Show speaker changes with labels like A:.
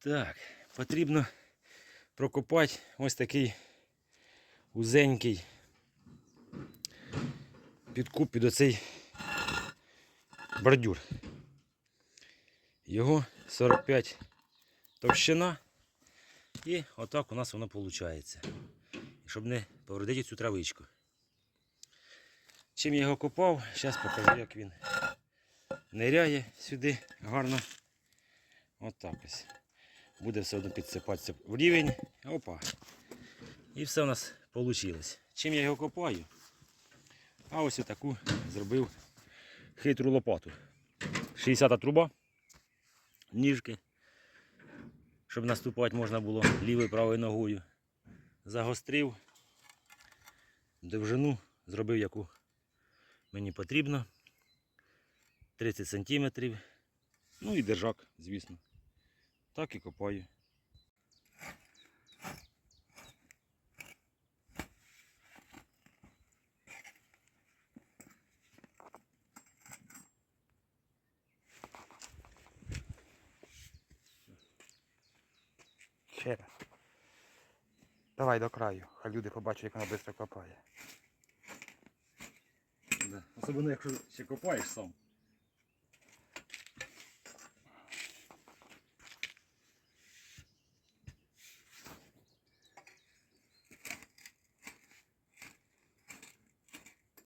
A: Так, потрібно прокопати ось такий узенький підкуп під оцей бордюр. Його 45 товщина. І отак у нас воно виходить. Щоб не повредити цю травичку. Чим я його копав, зараз покажу, як він ниряє сюди гарно. Отак ось. Буде все одно підсипатися в рівень. Опа. І все у нас вийшло. Чим я його копаю? А ось таку зробив хитру лопату. 60-та труба, ніжки, щоб наступати можна було лівою правою ногою. Загострив довжину, зробив яку мені потрібно. 30 см. Ну і держак, звісно. Так і копаю.
B: Ще раз. Давай до краю, хай люди побачать, як вона швидко копає.
A: Да. Особливо, якщо ще копаєш сам.